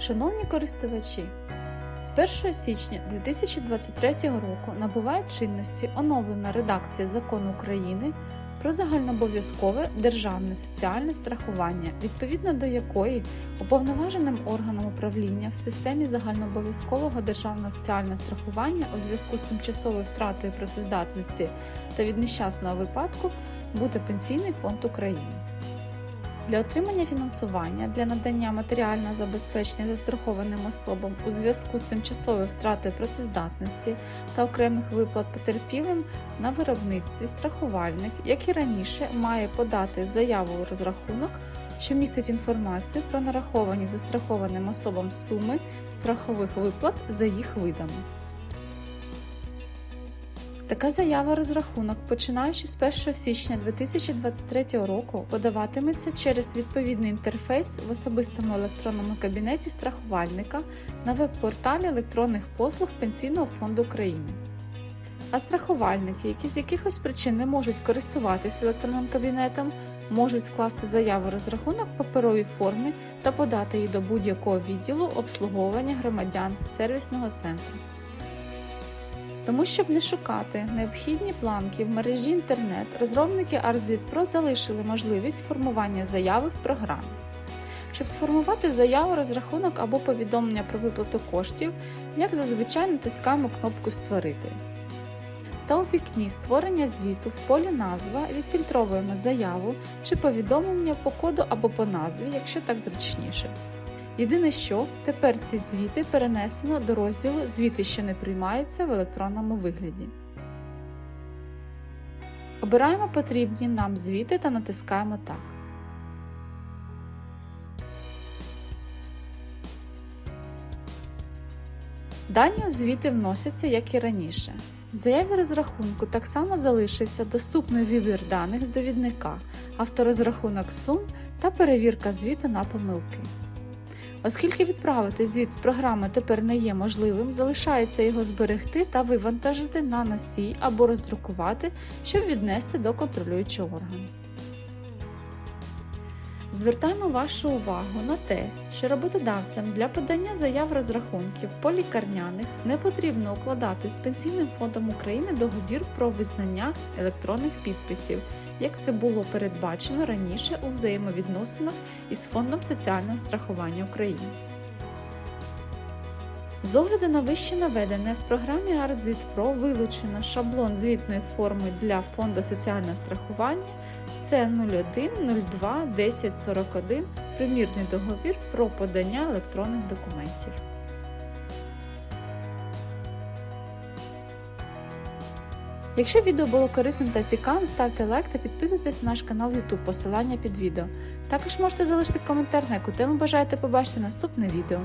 Шановні користувачі, з 1 січня 2023 року набуває чинності оновлена редакція Закону України про загальнообов'язкове державне соціальне страхування, відповідно до якої уповноваженим органом управління в системі загальнообов'язкового державного соціального страхування у зв'язку з тимчасовою втратою працездатності та від нещасного випадку буде Пенсійний фонд України. Для отримання фінансування для надання матеріального забезпечення застрахованим особам у зв'язку з тимчасовою втратою працездатності та окремих виплат потерпілим на виробництві страхувальник, як і раніше, має подати заяву у розрахунок, що містить інформацію про нараховані застрахованим особам суми страхових виплат за їх видами. Така заява розрахунок, починаючи з 1 січня 2023 року, подаватиметься через відповідний інтерфейс в особистому електронному кабінеті страхувальника на веб-порталі електронних послуг Пенсійного фонду України. А страхувальники, які з якихось причин не можуть користуватися електронним кабінетом, можуть скласти заяву розрахунок в паперовій формі та подати її до будь-якого відділу обслуговування громадян сервісного центру. Тому, щоб не шукати необхідні планки в мережі інтернет, розробники ArtZit Pro залишили можливість формування заяви в програмі. Щоб сформувати заяву, розрахунок або повідомлення про виплату коштів, як зазвичай натискаємо кнопку Створити. Та у вікні створення звіту в полі назва відфільтровуємо заяву чи повідомлення по коду або по назві, якщо так зручніше. Єдине, що тепер ці звіти перенесено до розділу Звіти, що не приймаються в електронному вигляді. Обираємо потрібні нам звіти та натискаємо Так. Дані у звіти вносяться, як і раніше. В заяві розрахунку так само залишився доступний вибір даних з довідника, авторозрахунок сум та перевірка звіту на помилки. Оскільки відправити звіт з програми тепер не є можливим, залишається його зберегти та вивантажити на носій або роздрукувати, щоб віднести до контролюючого органу. Звертаємо вашу увагу на те, що роботодавцям для подання заяв розрахунків по лікарняних не потрібно укладати з Пенсійним фондом України договір про визнання електронних підписів, як це було передбачено раніше у взаємовідносинах із Фондом соціального страхування України. З огляду на вище наведене в програмі ArtZit вилучено шаблон звітної форми для Фонду соціального страхування це 01 02 10 41 примірний договір про подання електронних документів. Якщо відео було корисним та цікавим, ставте лайк та підписуйтесь на наш канал YouTube, посилання під відео. Також можете залишити коментар, на яку тему бажаєте побачити наступне відео.